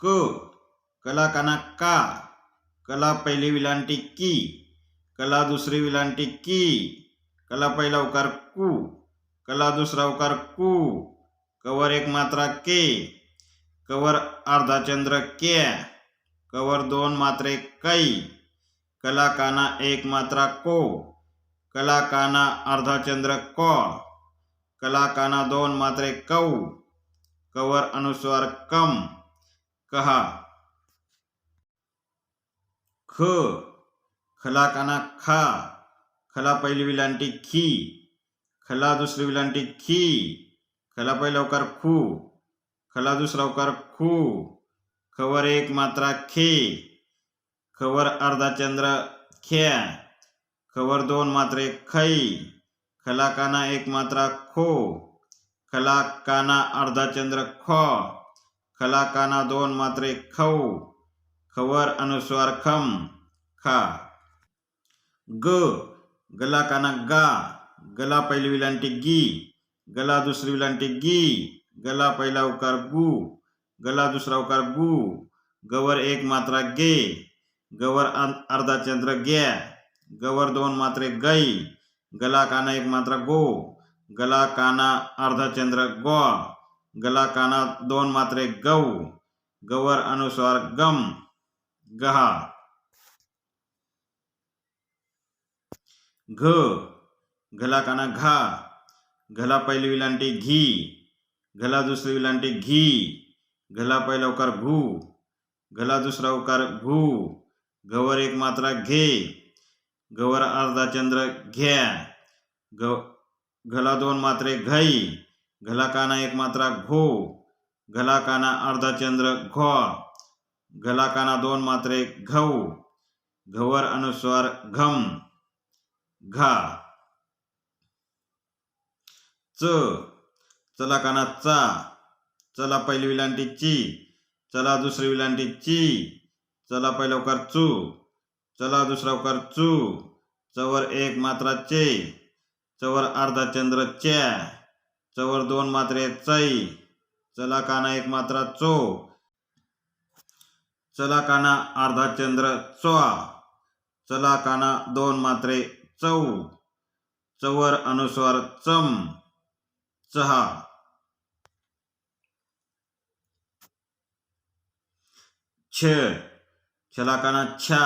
क कला काना का कला पहिली विलांटी की कला दूसरी विलांटी की कला पहिला उकार कु कला दूसरा उकार कु कवर एक मात्रा के कवर अर्धा चंद्र के कवर दोन मात्रे कई कला काना एक मात्रा को कला काना अर्धा चंद्र क कला काना दोन मात्रे कौ कवर अनुस्वार कम कहा, ख खला काना खा, खला पहिली विलांटी खी, खला दुसरी विलांटी खी, खला पहिला उकार खू, खला दुसरा उकार खू, खवर एक मात्रा खे, खवर अर्धा चंद्र ख्या खवर दोन मात्रे खई खला काना एक मात्रा खो खला काना अर्धा चंद्र ख खला काना दोन मात्रे खौ खवर अनुस्वार खम, खा. ग गला काना गा, गला पहिली विलांटी गी, गला दुसरी विलांटी गी, गला पहिला उकार गु, गला दुसरा उकार गु, गवर एक मात्रा गे, गवर अर्धा चंद्र ग्या, गवर दोन मात्रे गै गला काना एक मात्रा गो गला काना अर्धा चंद्र गो. गला काना दोन मात्रे गौ, गवर अनुस्वार गम, गहा। घ घला काना घा घला पहिली विलांटी घी घला दुसरी विलांटी घी घला पहिला उकार घू घला दुसरा उकार घू घवर एक मात्रा घे घवर अर्धा चंद्र घ्या घला दोन मात्रे घई घलाकाना एक मात्रा घो घलाकाना अर्धा चंद्र घो घलाकाना दोन मात्रे घऊ घवर अनुस्वार घम घा. च. चला काना चा. चला पहिली विलांटी ची. चला दुसरी विलांटी ची. चला पहिला उकार चू. चला दुसरा उकार चू. चवर एक मात्रा चे. चवर अर्धा चंद्र च्या. चवर दोन मात्रे चै चला काना एक मात्रा चो चला काना अर्धा चंद्र चोआ चला काना दोन मात्रे चौ चवर अनुस्वार चम चहा. छ छला काना छा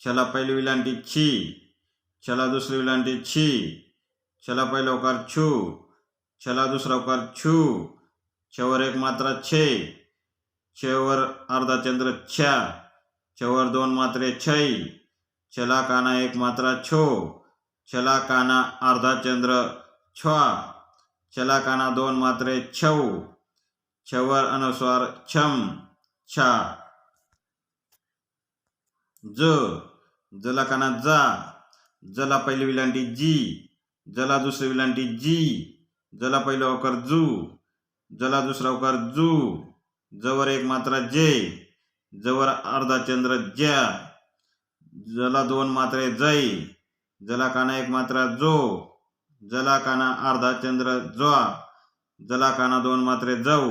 छला पहिली विलांटी छी छला दुसरी विलांटी छी छला पहिला ओकार छू. छला दुसरा उकार छू. छवर एक मात्रा छे. छवर अर्धा चंद्र छ्या. छवर दोन मात्रे छै छला काना एक मात्रा छो. छला काना अर्धा चंद्र छ्वा. छला काना दोन मात्रे छौ छवर अनुस्वार छम. छा. ज. जला काना जा. जला पहिली विलांटी जी. जला दुसरी विलांटी जी. जला पहिला अवकार जू जला दुसरा उकार जू जवर एक मात्रा जे जवर अर्धा चंद्र ज्या जला दोन मात्रे जै जला काना एक मात्रा जो जला काना अर्धा चंद्र ज्वा जला काना दोन मात्रे जाऊ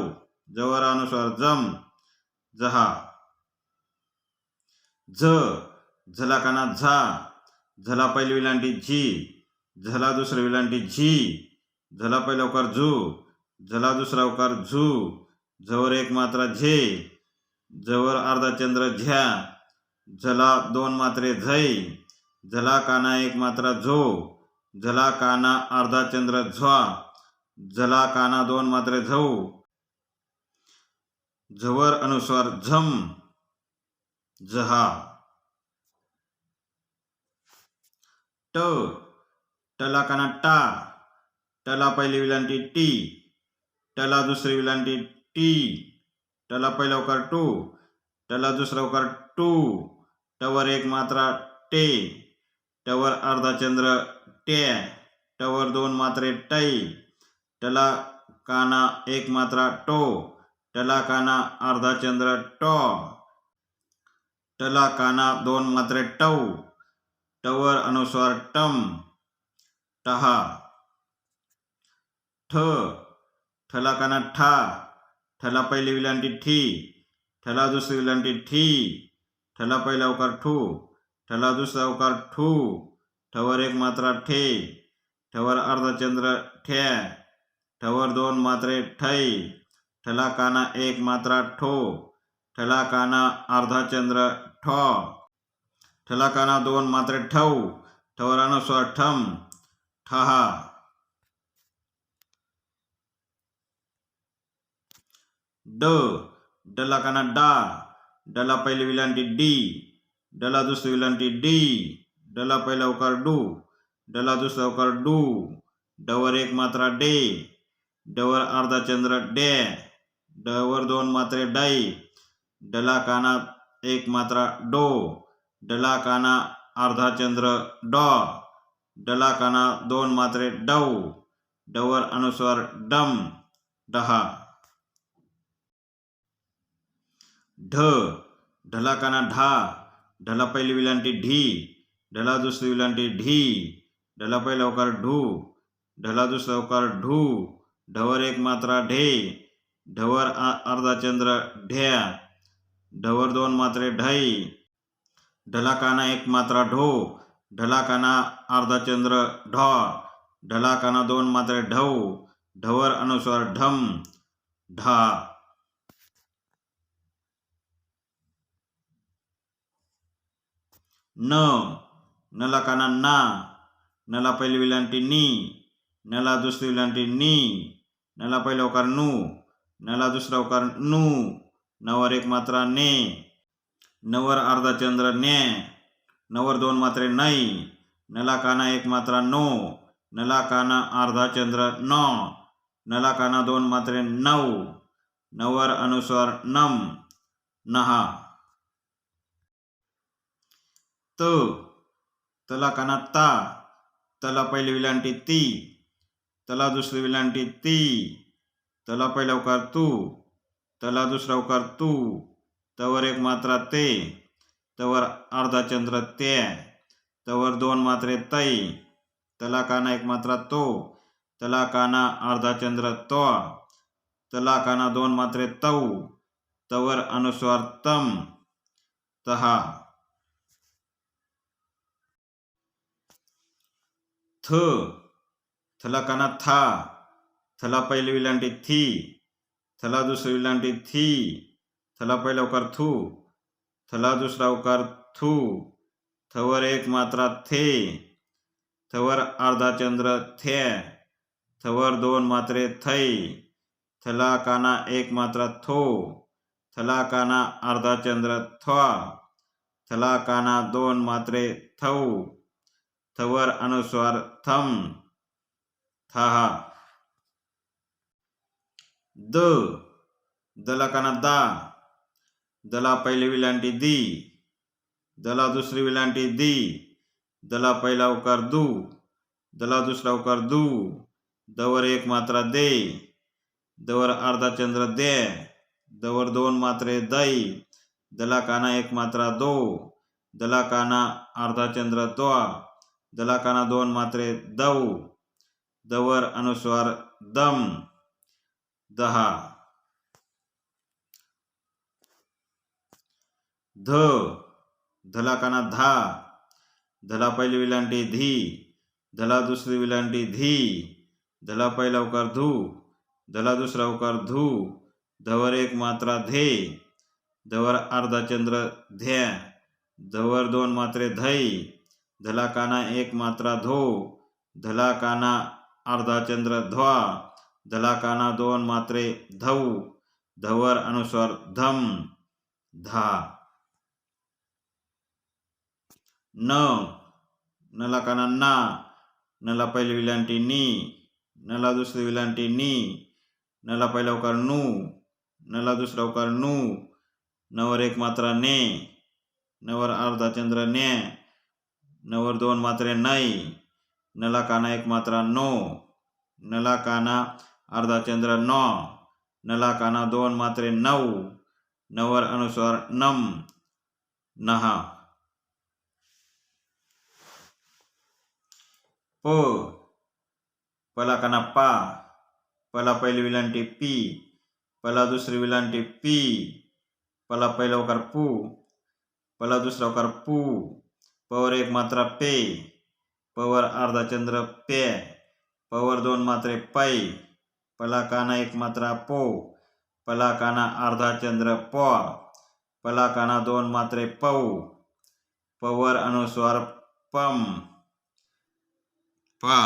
जवर अनुसार जम जहा झ झला काना झा झला पहिली विलांटी झी झला दुसरी विलांटी झी झला पहिला अवकार झू झला दुसरा अवकार झू झवर एक मात्रा झे झवर अर्धा चंद्र झ्या झला दोन मात्रे झै झला काना एक मात्रा झो झला काना अर्धा चंद्र झ्वा झला काना दोन मात्रे झऊ झवर अनुस्वार झम जहा ट टला काना टा टला पहिली विलांटी टी टला दुसरी विलांटी टी टला पहिला उकार टू टला दुसरा उकार टू टवर एक मात्रा टे टवर अर्धा चंद्र टे टवर दोन मात्रे टै त्याला काना एक मात्रा टो त्याला काना अर्धा चंद्र टो टला काना दोन मात्रे टौ टवर अनुस्वार टम टहा ठ ठला काना ठा ठला पहिली विलांटी ठी ठला दुसरी विलांटी ठी ठला पहिला अवकार ठू ठला दुसरा अवकार ठू ठवर एक मात्रा ठे ठवर अर्धचंद्र ठ्या ठवर दोन मात्रे ठै ठला काना एक मात्रा ठो ठला काना अर्धाचंद्र ठॉ ठला काना दोन मात्रे ठव ठवर अनुस्वार ठम ठहा. ड डला काना डा डला पहिली विलांटी डी डला दुसरी विलांटी डी डला पहिला उकार डू डला दुसरा उकार डू डवर एक मात्रा डे डवर अर्धा चंद्र डे डवर दोन मात्रे डाई डला काना एक मात्रा डो डला काना अर्धा चंद्र डॉ डला काना दोन मात्रे डौ डवर अनुस्वार डम डहा. ढ ढला काना ढा ढला पहिली विलांटी ढी ढला दुसरी विलांटी ढी ढला पहिला अवकार ढू ढला दुसरा अवकार ढू ढवर एक मात्रा ढे ढवर आ- अर्धा चंद्र ढ्या ढवर दोन मात्रे ढै ढला काना एक मात्रा ढो ढला काना अर्धा चंद्र ढॉ ढला काना दोन मात्रे ढौ ढवर अनुस्वार ढम ढा न नला काना ना नला पहिली विलांटी नी नला दुसरी विलांटी नी नला पहिला उकार नू नला दुसरा उकार नू नवर एक मात्रा ने नवर अर्धा चंद्र ने नवर दोन मात्रे नै नला काना एक मात्रा नो नला काना अर्धा चंद्र न नला काना दोन मात्रे नऊ नवर अनुस्वार नम नहा। त तला कानात ता तला पहिली विलांटी ती तला दुसरी विलांटी ती तला पहिला उकार तू तला दुसरा उकार तू तवर एक मात्रा ते तवर अर्धा चंद्र ते तवर दोन मात्रे तै तला काना एक मात्रा तो तला काना अर्धा चंद्र तो तला काना दोन मात्रे तौ तवर अनुस्वार तम तहा थ थला काना था थला पहिली विलांटी थी थला दुसरी विलांटी थी थला पहिला उकार थू थला दुसरा उकार थू थवर एक मात्रा थे थवर अर्धा चंद्र थे थवर दोन मात्रे थै थला काना एक मात्रा थो थला काना अर्धा चंद्र थवा थला काना दोन मात्रे थौ थवर अनुस्वार थम थाहा। द। दला काना दा। दला पहिली विलांटी दी। दला दुसरी विलांटी दी। दला पहिला उकार दू। दला दुसरा उकार दू। दवर एक मात्रा दे। दवर अर्धा चंद्र दे। दवर दोन मात्रे दै दला काना एक मात्रा दो। दला काना अर्धा चंद्र द्वा दला काना दोन मात्रे दव दवर अनुस्वार दम. दहा. ध. धला काना धा. धला पहिली विलांटी धी. धला दुसरी विलांटी धी. धला पहिला उकार धू. धला दुसरा उकार धू. धवर एक मात्रा धे. धवर अर्धा चंद्र ध्या. धवर दोन मात्रे धै. धला काना एक मात्रा धो धला काना अर्धा चंद्र ध्वा धला काना दोन मात्रे धव धवर अनुस्वार धम धा. न नला काना ना नला पहिली विलांटी नी नला दुसरी विलांटी नी नला पहिला उकार नू नला दुसरा उकार नू नवर एक मात्रा ने नवर अर्धा चंद्र ने. नवर दोन मात्रे नाही. नला काना एक मात्रा नो. नला काना अर्धा चंद्र न. नला काना दोन मात्रे नऊ. नवर अनुस्वार नम. नहा. प. पला काना पा. पला पहिली विलांटी पी. पला दुसरी विलांटी पी. पला पहिला उकार पू. पला दुसरा उकार पू. पवर एक मात्रा पे. पवर अर्धा चंद्र पे. पवर दोन मात्रे पै. पला काना एक मात्रा पो. पला काना अर्धा चंद्र प. पला काना दोन मात्रे पौ. पवर अनुस्वार पम. पा.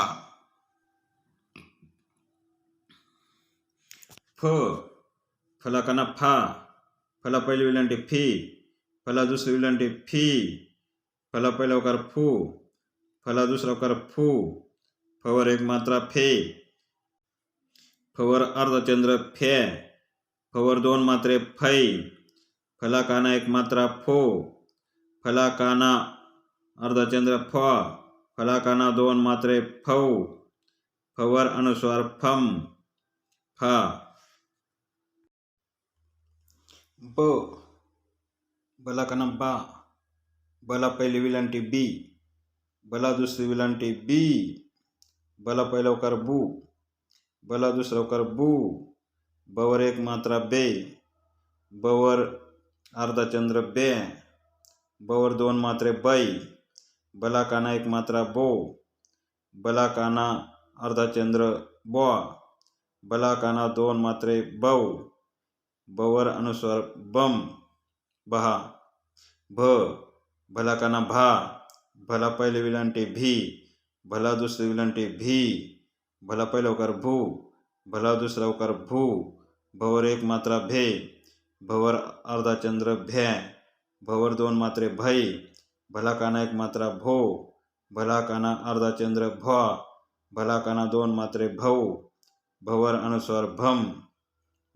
फ. फला काना फा. फला पहिली विलांटी फी. फला दुसरी विलांटी फी. फला पहिला उकार फू फला दुसरा उकार फू, फवर एक मात्रा फे, फवर अर्धचंद्र फे, फवर दोन मात्रे फै फला काना एक मात्रा फो फला काना अर्धचंद्र फ फला काना दोन मात्रे फौ, फवर अनुस्वार फम, फा। ब बला काना बा। बला पहिली विलांटी बी, बला दुसरी विलांटी बी, बला पहिला उकार बू, बला दुसरा उकार बू, बवर एक मात्रा बे, बवर अर्धा चंद्र बे, बवर दोन मात्रे बै बला काना एक मात्रा बो, बला काना अर्धा चंद्र बॉ, बला काना दोन मात्रे बौ बवर अनुस्वर बम, बहा, भ भला काना भा, भला पहिले विलांटी भी, भला दुसरी विलांटी भी, भला पहिला उकार भू, भला दुसरा होकर भू, भवर एक मात्रा भे, भवर अर्धा चंद्र भ्या भवर दोन मात्रे भै भला काना एक मात्रा भो, भला काना अर्धा चंद्र भ, भला काना दोन मात्रे भौ, भवर अनुस्वर भम,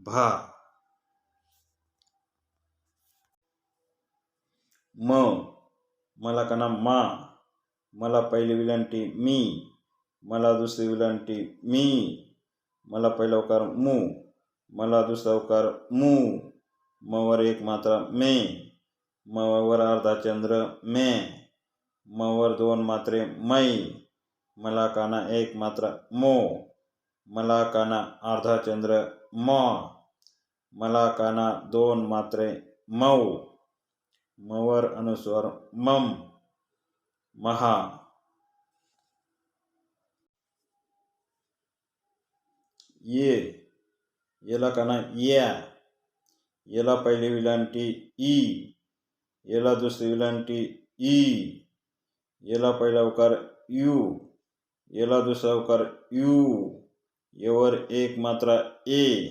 भा। म मला काना मा मला पहिली विलांटी मी मला दुसरी विलांटी मी मला पहिला उकार मू मला दुसरा उकार मू मवर एक मात्रा मे मवर अर्धा चंद्र मे मवर दोन मात्रे मै मला काना एक मात्रा मो मला काना अर्धा चंद्र म मला काना दोन मात्रे मऊ. मवर अनुस्वार मम महा. ये याला काना या. याला पहिली विलांटी ई. याला दुसरी विलांटी ई. याला पहिला उकार यू. याला दुसरा उकार यू. येवर एक मात्रा ए.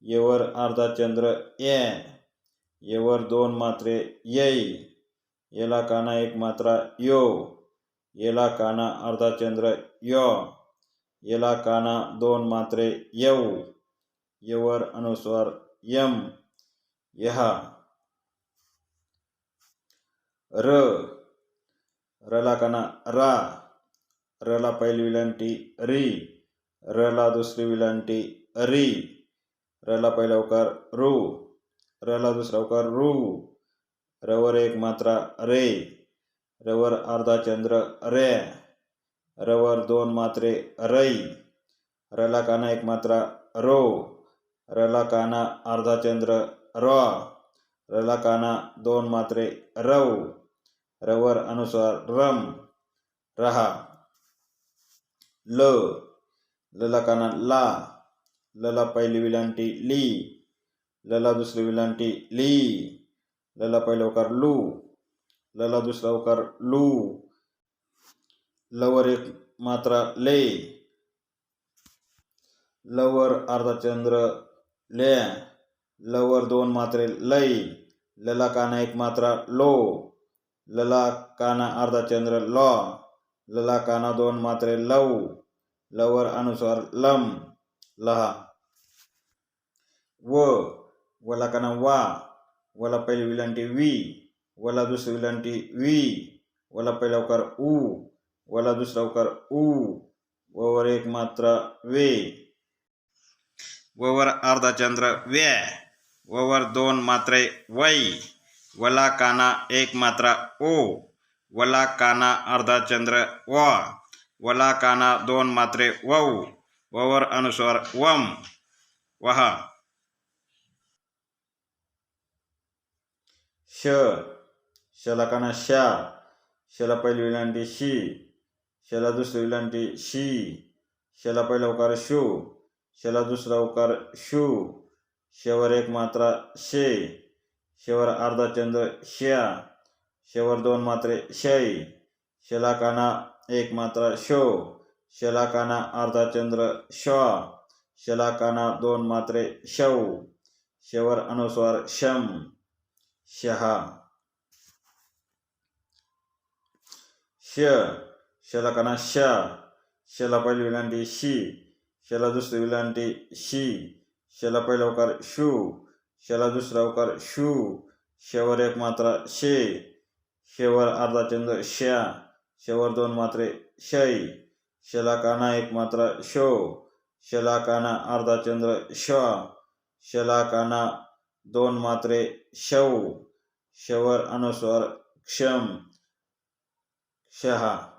येवर अर्धा चंद्र ए. येवर दोन मात्रे येई येला काना एक मात्रा यो येला काना अर्धा चंद्र य येला काना दोन मात्रे येऊ यवर अनुस्वार यम यहा। र रला काना रा रला पहिली विलांटी री रला दुसरी विलांटी री रला पहिला उकार रू। रला दुसरा उकार रू. रवर एक मात्रा रे. रवर अर्धा चंद्र रे. रवर दोन मात्रे रई. रला काना एक मात्रा रो. रला काना अर्धा चंद्र र. रला काना दोन मात्रे रव रवर अनुस्वार रम. रहा. ल. लला काना ला. लला पहिली विलांटी ली. लला दुसरी विलांटी ली लला पहिला उकार लू लला दुसरा उकार लू लवर एक मात्रा ले लवर अर्धा चंद्र ले लवर दोन मात्रे लय लला काना एक मात्रा लो लला काना अर्धा चंद्र ल लला काना दोन मात्रे लव लवर अनुस्वार लम लहा व वला काना वा वला पहिली विलांटी वी वला दुसरी विलांटी वी वला पहिला उकार उ वला दुसरा उकार उ ववर एक मात्रा वे ववर अर्धा चंद्र व्य ववर दोन मात्रे वै वला काना एक मात्रा ओ वला काना अर्धा चंद्र व वला काना दोन मात्रे वौ ववर अनुस्वार वम वहा श शला काना शा शला पहिली विलांटी शी शला दुसरी विलांटी शी शला पहिला उकार शू शला दुसरा उकार शू शेवर एक मात्रा शे शेवर अर्धा चंद्र श्या शेवर दोन मात्रे शै शलाकाना एक मात्रा शो शलाकाना अर्धा चंद्र श्वा शलाकाना दोन मात्रे शौ शेवर अनुस्वार शम शहा श शला काना शा शला पहिली विलांटी शी। शला दुसरी विलांटी शी। शला पहिला अवकार शू। शला दुसरा अवकार शू। शेवर एक मात्रा शे। शेवर अर्धा चंद्र श्या। शेवर दोन मात्रे शै। शला काना एक मात्रा शो। शला काना अर्धा चंद्र श्वा शला काना दोन मात्रे शव शवर अनुस्वार क्षम शहा.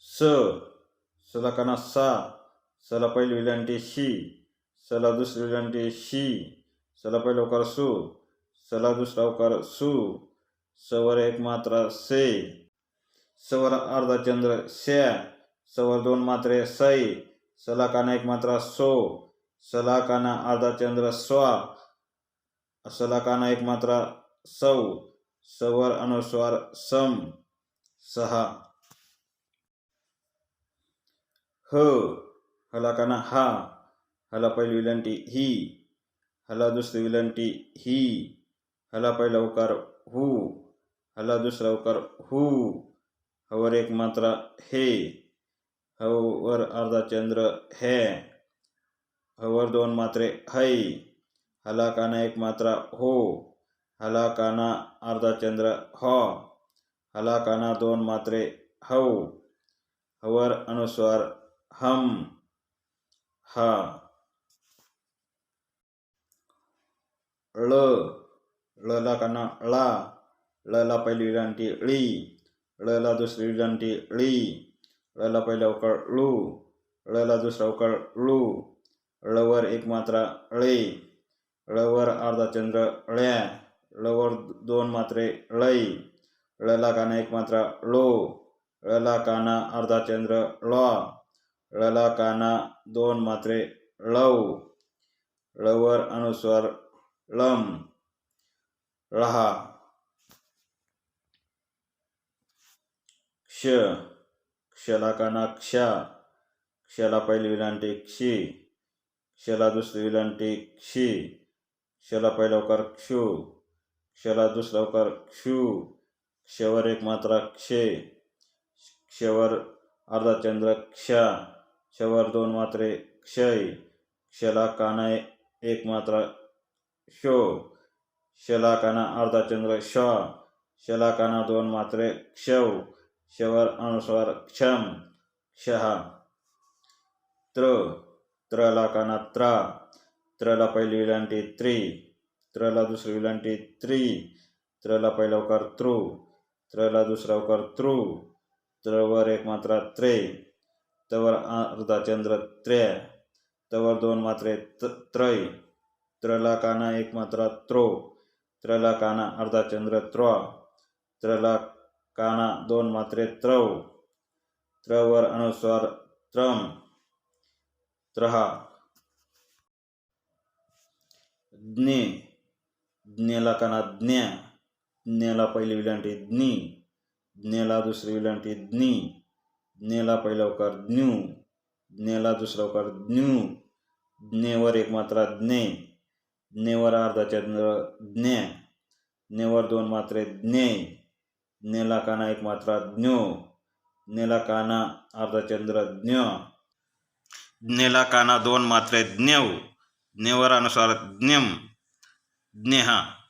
स सला काना सा सला पहिली विलांटी शी सला दुसरी विलांटी शी सला पहिला उकार सु सला दुसरा उकार सु सवर एक मात्रा से. सवर अर्धा चंद्र स्या सवर दोन मात्रे सै सलाकाना एक मात्रा सो सलाकाना अर्धा चंद्र स्वा सलाकाना एक मात्रा सौ सवर अनुस्वार सम सहा. ह हलाकाना हा हला पहिली विलंटी ही हला दुसरी विलंटी ही हला पहिला उकार हू हला दुसरा उकार हू. हवर एक मात्रा हे। हवर अर्धा चंद्र हे। हवर दोन मात्रे है। हला काना एक मात्रा हो। हला काना अर्धा चंद्र ह। हला काना दोन मात्रे हौ। हवर अनुस्वार हम हा। ळ ळला काना ळा ळला पहिली विलांटी ळी ळला दुसरी विजांटी ळी ळला पहिला उकाळ ळू ळला दुसरा उकाळ ळू ळवर एक मात्रा ळे ळवर अर्धा चंद्र ळ्या ळवर दोन मात्रे ळई ळला काना एक मात्रा ळो ळला काना अर्धा चंद्र ळा ळला काना दोन मात्रे ळव ळवर अनुस्वार लम ळहा क्ष क्षला कानाक्षा क्षला पहिली विलांटी क्षी क्षला दुसरी विलांटी क्षी क्षला पहिला अवकार क्षू क्षला दुसरा अवकार क्षू क्षवर एक मात्रा क्षे क्षवर अर्धा चंद्रକ୍ଷା क्षवर दोन मात्रे क्षय क्षला काना एक मात्रा शो शलाकाना अर्धा चंद्र श शलाकाना दोन मात्रे क्षव शवर अनुस्वार क्षम क्षहा त्र त्रला काना त्रा त्रला पहिली विलांटी त्री त्रला दुसरी विलांटी त्री त्रला पहिला उकार त्रू त्रला दुसरा उकार त्रू त्रवर एक मात्रा त्रे तवर अर्धा चंद्र त्र्या तवर दोन मात्रे त्रय त्रला काना एक मात्रा त्रो त्रला काना अर्धा चंद्र त्र्वा त्रला काना दोन मात्रे त्रव. त्रवर अनुस्वार त्रम. त्रहा. ज्ञे. ज्ञेला काना ज्ञा. ज्ञेला पहिली विलांटी ज्ञी. ज्ञेला दुसरी विलांटी ज्ञी. ज्ञेला पहिला उकार ज्ञू. ज्ञेला दुसरा उकार ज्ञू. ज्ञेवर एक मात्रा ज्ञे. ज्ञेवर अर्धा चंद्र ज्ञे. ज्ञेवर दोन मात्रे ज्ञे. नेला काना एक मात्रा ज्ञ. नेला काना अर्धाचंद्र ज्ञ. नेला काना दोन मात्रे ज्ञव नेवरानुसार अनुसार ज्ञम. ज्ञेहा.